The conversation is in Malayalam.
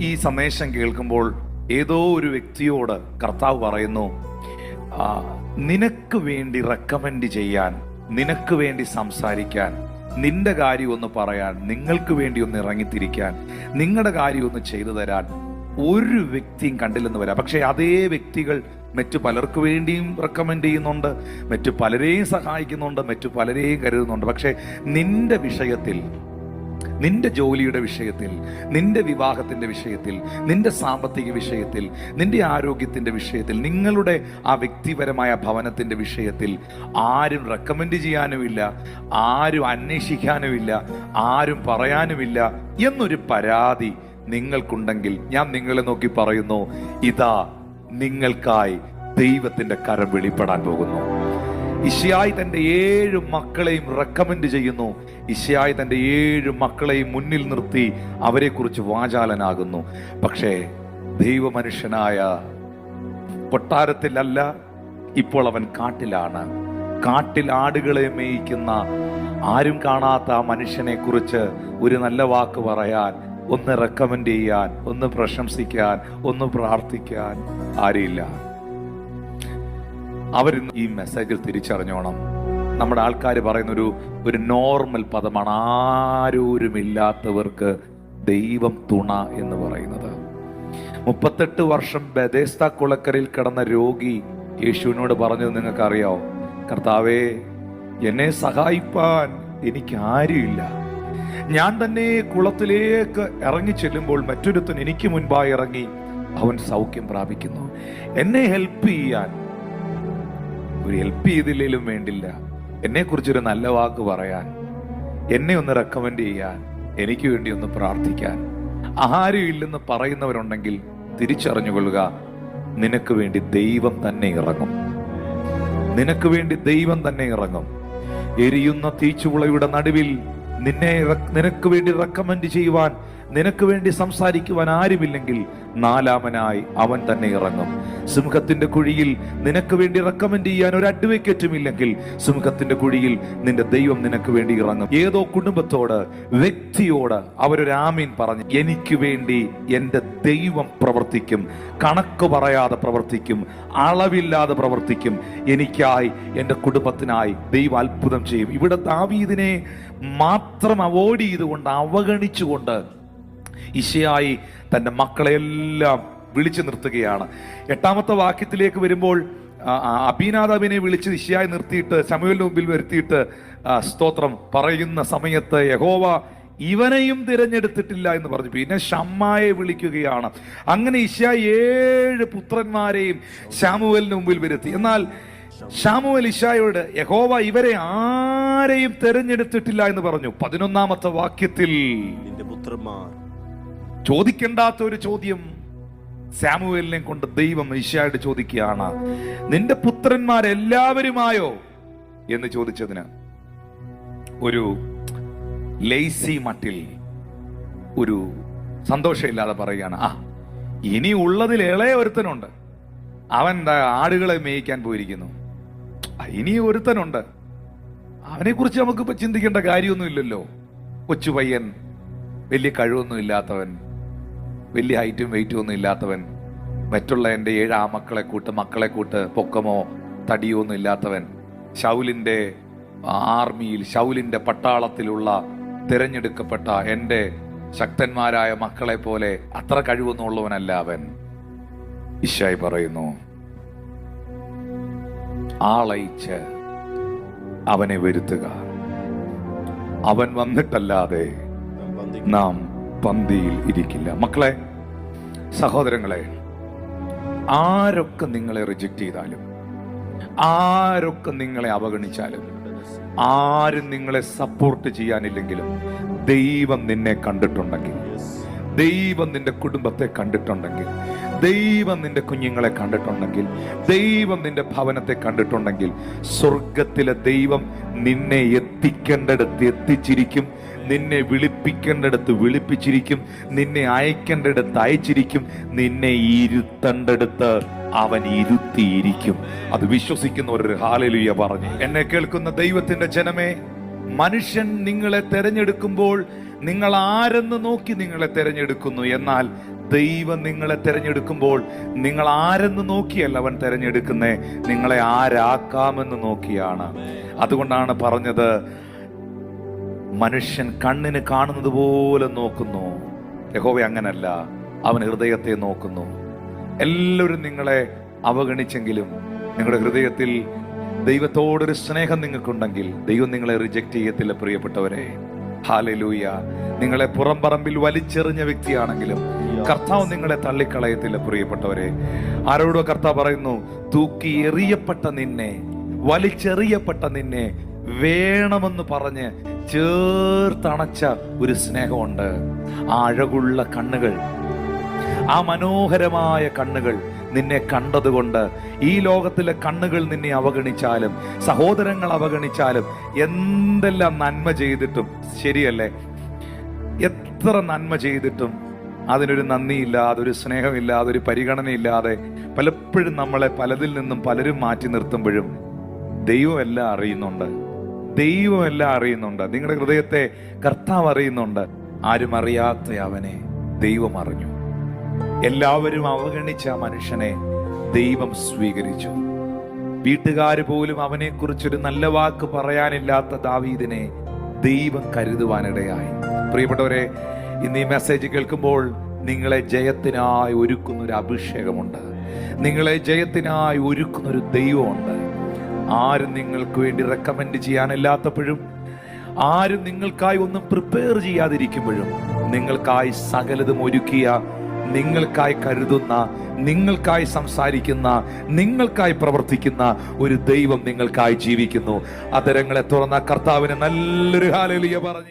ഈ സന്ദേശം കേൾക്കുമ്പോൾ ഏതോ ഒരു വ്യക്തിയോട് കർത്താവ് പറയുന്നു നിനക്ക് വേണ്ടി റെക്കമെൻഡ് ചെയ്യാൻ നിനക്ക് വേണ്ടി സംസാരിക്കാൻ നിന്റെ കാര്യം ഒന്ന് പറയാൻ നിങ്ങൾക്ക് വേണ്ടി ഒന്ന് ഇറങ്ങിത്തിരിക്കാൻ നിങ്ങളുടെ കാര്യം ഒന്ന് ചെയ്തു തരാൻ ഒരു വ്യക്തിയും കണ്ടില്ലെന്ന് വരാം. പക്ഷേ അതേ വ്യക്തികൾ മറ്റു പലർക്ക് വേണ്ടിയും റെക്കമെൻഡ് ചെയ്യുന്നുണ്ട് മറ്റു പലരെയും സഹായിക്കുന്നുണ്ട് മറ്റു പലരെയും കരുതുന്നുണ്ട്. പക്ഷേ നിന്റെ വിഷയത്തിൽ നിന്റെ ജോലിയുടെ വിഷയത്തിൽ നിന്റെ വിവാഹത്തിന്റെ വിഷയത്തിൽ നിന്റെ സാമ്പത്തിക വിഷയത്തിൽ നിന്റെ ആരോഗ്യത്തിന്റെ വിഷയത്തിൽ നിങ്ങളുടെ ആ വ്യക്തിപരമായ ഭവനത്തിന്റെ വിഷയത്തിൽ ആരും റെക്കമെൻഡ് ചെയ്യാനുമില്ല ആരും അന്വേഷിക്കാനുമില്ല ആരും പറയാനുമില്ല എന്നൊരു പരാതി നിങ്ങൾക്കുണ്ടെങ്കിൽ ഞാൻ നിങ്ങളെ നോക്കി പറയുന്നു ഇതാ നിങ്ങൾക്കായി ദൈവത്തിന്റെ കരം വെളിപ്പെടാൻ പോകുന്നു. ഇഷിയായി തന്റെ ഏഴ് മക്കളെയും റെക്കമെൻഡ് ചെയ്യുന്നു. ഇഷയായി തന്റെ ഏഴ് മക്കളെയും മുന്നിൽ നിർത്തി അവരെക്കുറിച്ച് വാചാലനാകുന്നു. പക്ഷേ ദൈവമനുഷ്യനായ കൊട്ടാരത്തിലല്ല ഇപ്പോൾ അവൻ കാട്ടിലാണ്. കാട്ടിൽ ആടുകളെ മേയിക്കുന്ന ആരും കാണാത്ത ആ മനുഷ്യനെ കുറിച്ച് ഒരു നല്ല വാക്ക് പറയാൻ ഒന്ന് റെക്കമെൻഡ് ചെയ്യാൻ ഒന്ന് പ്രശംസിക്കാൻ ഒന്ന് പ്രാർത്ഥിക്കാൻ ആരുമില്ല അവരിന്ന് ഈ മെസ്സേജിൽ തിരിച്ചറിഞ്ഞോണം. നമ്മുടെ ആൾക്കാർ പറയുന്ന ഒരു ഒരു നോർമൽ പദമാണ് ആരോരുമില്ലാത്തവർക്ക് ദൈവം തുണ എന്ന് പറയുന്നത്. മുപ്പത്തെട്ട് വർഷം ബദേസ്ത കുളക്കരയിൽ കിടന്ന രോഗി യേശുവിനോട് പറഞ്ഞത് നിങ്ങൾക്ക് അറിയാവോ കർത്താവേ എന്നെ സഹായിപ്പാൻ എനിക്ക് ആരുമില്ല. ഞാൻ തന്നെ കുളത്തിലേക്ക് ഇറങ്ങി ചെല്ലുമ്പോൾ മറ്റൊരുത്തൻ എനിക്ക് മുൻപായി ഇറങ്ങി അവൻ സൗഖ്യം പ്രാപിക്കുന്നു. എന്നെ ഹെൽപ്പ് ചെയ്യാൻ. ഒരു ഹെൽപ്പ് ചെയ്തില്ലെങ്കിലും വേണ്ടില്ല. എന്നെ കുറിച്ചൊരു നല്ല വാക്ക് പറയാൻ എന്നെ ഒന്ന് റെക്കമെൻഡ് ചെയ്യാൻ എനിക്ക് വേണ്ടി ഒന്ന് പ്രാർത്ഥിക്കാൻ. ആരും ഇല്ലെന്ന് പറയുന്നവരുണ്ടെങ്കിൽ തിരിച്ചറിഞ്ഞുകൊള്ളുക നിനക്ക് വേണ്ടി ദൈവം തന്നെ ഇറങ്ങും. നിനക്ക് വേണ്ടി ദൈവം തന്നെ ഇറങ്ങും. എരിയുന്ന തീച്ചുളയുടെ നടുവിൽ നിന്നെ നിനക്ക് വേണ്ടി റെക്കമെൻഡ് ചെയ്യുവാൻ നിനക്ക് വേണ്ടി സംസാരിക്കുവാൻ ആരുമില്ലെങ്കിൽ നാലാമനായി അവൻ തന്നെ ഇറങ്ങും. സിംഹത്തിന്റെ കുഴിയിൽ നിനക്ക് വേണ്ടി റെക്കമെൻഡ് ചെയ്യാൻ ഒരു അഡ്വക്കേറ്റും ഇല്ലെങ്കിൽ സിംഹത്തിന്റെ കുഴിയിൽ നിന്റെ ദൈവം നിനക്ക് വേണ്ടി ഇറങ്ങും. ഏതോ കുടുംബത്തോട് വ്യക്തിയോട് അവരൊരു ആമീൻ പറഞ്ഞു എനിക്ക് വേണ്ടി എന്റെ ദൈവം പ്രവർത്തിക്കും കണക്ക് പറയാതെ പ്രവർത്തിക്കും അളവില്ലാതെ പ്രവർത്തിക്കും. എനിക്കായി എന്റെ കുടുംബത്തിനായി ദൈവം അത്ഭുതം ചെയ്യും. ഇവിടെ ദാവീദിനെ മാത്രം അവോയ്ഡ് ചെയ്തുകൊണ്ട് അവഗണിച്ചുകൊണ്ട് ഇശയായി തന്റെ മക്കളെയെല്ലാം വിളിച്ചു നിർത്തുകയാണ്. എട്ടാമത്തെ വാക്യത്തിലേക്ക് വരുമ്പോൾ അബീനാദാബിനെ വിളിച്ച് ഇശയായി നിർത്തിയിട്ട് ശമുവേലിന്റെ മുമ്പിൽ വരുത്തിയിട്ട് സ്തോത്രം പറയുന്ന സമയത്ത് യഹോവ ഇവനെയും തിരഞ്ഞെടുത്തിട്ടില്ല എന്ന് പറഞ്ഞു. പിന്നെ ഷമ്മായെ വിളിക്കുകയാണ്. അങ്ങനെ ഇശായി ഏഴ് പുത്രന്മാരെയും ശാമുവലിന് മുമ്പിൽ വരുത്തി. എന്നാൽ ഷാമുവൽ ഇഷായോട് യഹോവ ഇവരെ ആരെയും തിരഞ്ഞെടുത്തിട്ടില്ല എന്ന് പറഞ്ഞു. പതിനൊന്നാമത്തെ വാക്യത്തിൽ പുത്രന്മാർ ചോദിക്കേണ്ടാത്ത ഒരു ചോദ്യം സാമുവേലിനെ കൊണ്ട് ദൈവം ഇഷായോട് ചോദിക്കുകയാണ്. നിന്റെ പുത്രന്മാരെല്ലാവരുമായോ? എന്ന് ചോദിച്ചതിന് ഒരു ലേസി മട്ടിൽ ഒരു സന്തോഷമില്ലാതെ പറയുകയാണ് ആ ഇനി ഉള്ളതിൽ ഇളയ ഒരുത്തനുണ്ട്. അവൻ ആടുകളെ മേയിക്കാൻ പോയിരിക്കുന്നു. ഇനി ഒരുത്തനുണ്ട്. അവനെ കുറിച്ച് നമുക്കിപ്പോ ചിന്തിക്കേണ്ട കാര്യമൊന്നുമില്ലല്ലോ. കൊച്ചു പയ്യൻ വലിയ കഴിവൊന്നും ഇല്ലാത്തവൻ വലിയ ഹൈറ്റും വെയിറ്റും ഒന്നും ഇല്ലാത്തവൻ. മറ്റുള്ള എന്റെ ഏഴ് ആ മക്കളെ കൂട്ട് മക്കളെ കൂട്ട് പൊക്കമോ തടിയോ ഒന്നും ഇല്ലാത്തവൻ. ഷൗലിന്റെ ആർമിയിൽ ഷൗലിന്റെ പട്ടാളത്തിലുള്ള തിരഞ്ഞെടുക്കപ്പെട്ട എന്റെ ശക്തന്മാരായ മക്കളെ പോലെ അത്ര കഴിവൊന്നും ഉള്ളവനല്ല അവൻ. ഇഷായി പറയുന്നു ആളയിച്ച് അവനെ വരുത്തുക. അവൻ വന്നിട്ടല്ലാതെ നാം പന്തിയിൽ ഇരിക്കില്ല. മക്കളെ സഹോദരങ്ങളെ ആരൊക്കെ നിങ്ങളെ റിജക്റ്റ് ചെയ്താലും ആരൊക്കെ നിങ്ങളെ അവഗണിച്ചാലും ആരും നിങ്ങളെ സപ്പോർട്ട് ചെയ്യാനില്ലെങ്കിലും ദൈവം നിന്നെ കണ്ടിട്ടുണ്ടെങ്കിൽ ദൈവം നിന്റെ കുടുംബത്തെ കണ്ടിട്ടുണ്ടെങ്കിൽ ദൈവം നിന്റെ കുഞ്ഞുങ്ങളെ കണ്ടിട്ടുണ്ടെങ്കിൽ ദൈവം നിന്റെ ഭവനത്തെ കണ്ടിട്ടുണ്ടെങ്കിൽ സ്വർഗത്തിലെ ദൈവം നിന്നെ എത്തിക്കേണ്ടടുത്ത് എത്തിച്ചിരിക്കും. നിന്നെ വിളിപ്പിക്കേണ്ടടുത്ത് വിളിപ്പിച്ചിരിക്കും നിന്നെ അയക്കേണ്ടടുത്ത് അയച്ചിരിക്കും നിന്നെ ഇരുത്തേണ്ടടുത്ത് അവൻ ഇരുത്തിയിരിക്കും. അത് വിശ്വസിക്കുന്ന ഒരു ഹാലലുയ പറഞ്ഞു. എന്നെ കേൾക്കുന്ന ദൈവത്തിന്റെ ജനമേ മനുഷ്യൻ നിങ്ങളെ തെരഞ്ഞെടുക്കുമ്പോൾ നിങ്ങൾ ആരെന്ന് നോക്കി നിങ്ങളെ തെരഞ്ഞെടുക്കുന്നു. എന്നാൽ ദൈവം നിങ്ങളെ തിരഞ്ഞെടുക്കുമ്പോൾ നിങ്ങൾ ആരെന്ന് നോക്കിയല്ല അവൻ തിരഞ്ഞെടുക്കുന്നേ നിങ്ങളെ ആരാക്കാമെന്ന് നോക്കിയാണ്. അതുകൊണ്ടാണ് പറഞ്ഞത് മനുഷ്യൻ കണ്ണിന് കാണുന്നത് പോലെ നോക്കുന്നു. യഹോവ അങ്ങനല്ല. അവൻ ഹൃദയത്തെ നോക്കുന്നു. എല്ലാവരും നിങ്ങളെ അവഗണിച്ചെങ്കിലും നിങ്ങളുടെ ഹൃദയത്തിൽ ദൈവത്തോടൊരു സ്നേഹം നിങ്ങൾക്കുണ്ടെങ്കിൽ ദൈവം നിങ്ങളെ റിജക്റ്റ് ചെയ്യത്തില്ല പ്രിയപ്പെട്ടവരെ. ഹാലലൂയ നിങ്ങളെ പുറംപറമ്പിൽ വലിച്ചെറിഞ്ഞ വ്യക്തിയാണെങ്കിലും കർത്താവ് നിങ്ങളെ തള്ളിക്കളയത്തില്ല പ്രിയപ്പെട്ടവരെ. ആരോടോ കർത്താവ് പറയുന്നു തൂക്കി എറിയപ്പെട്ട നിന്നെ വലിച്ചെറിയപ്പെട്ട നിന്നെ വേണമെന്ന് പറഞ്ഞ് ചേർത്തണച്ച ഒരു സ്നേഹമുണ്ട്. ആ അഴകുള്ള കണ്ണുകൾ ആ മനോഹരമായ കണ്ണുകൾ നിന്നെ കണ്ടതുകൊണ്ട് ഈ ലോകത്തിലെ കണ്ണുകൾ നിന്നെ അവഗണിച്ചാലും സഹോദരങ്ങൾ അവഗണിച്ചാലും എന്തെല്ലാം നന്മ ചെയ്തിട്ടും ശരിയല്ലേ? എത്ര നന്മ ചെയ്തിട്ടും അതിനൊരു നന്ദിയില്ലാതെ ഒരു സ്നേഹമില്ലാതെ ഒരു പരിഗണനയില്ലാതെ പലപ്പോഴും നമ്മളെ പലതിൽ നിന്നും പലരും മാറ്റി നിർത്തുമ്പോഴും ദൈവമെല്ലാം അറിയുന്നുണ്ട്. ദൈവം എല്ലാം അറിയുന്നുണ്ട്. നിങ്ങളുടെ ഹൃദയത്തെ കർത്താവ് അറിയുന്നുണ്ട്. ആരും അറിയാത്ത അവനെ ദൈവം അറിഞ്ഞു. എല്ലാവരും അവഗണിച്ച മനുഷ്യനെ ദൈവം സ്വീകരിച്ചു. വീട്ടുകാർ പോലും അവനെക്കുറിച്ചൊരു നല്ല വാക്ക് പറയാനില്ലാത്ത ദാവീദിനെ ദൈവം കരുതുവാനിടയായി. പ്രിയപ്പെട്ടവരെ ഇന്ന് ഈ മെസ്സേജ് കേൾക്കുമ്പോൾ നിങ്ങളെ ജയത്തിനായി ഒരുക്കുന്നൊരു അഭിഷേകമുണ്ട്. നിങ്ങളെ ജയത്തിനായി ഒരുക്കുന്നൊരു ദൈവമുണ്ട്. ആരും നിങ്ങൾക്ക് വേണ്ടി റെക്കമെൻഡ് ചെയ്യാനില്ലാത്തപ്പോഴും ആരും നിങ്ങൾക്കായി ഒന്നും പ്രിപ്പയർ ചെയ്യാതിരിക്കുമ്പോഴും നിങ്ങൾക്കായി സകലതും ഒരുക്കിയ നിങ്ങൾക്കായി കരുതുന്ന നിങ്ങൾക്കായി സംസാരിക്കുന്ന നിങ്ങൾക്കായി പ്രവർത്തിക്കുന്ന ഒരു ദൈവം നിങ്ങൾക്കായി ജീവിക്കുന്നു. അതരങ്ങളെ തുറന്ന കർത്താവിനെ നല്ലൊരു ഹാലലിയ പറഞ്ഞു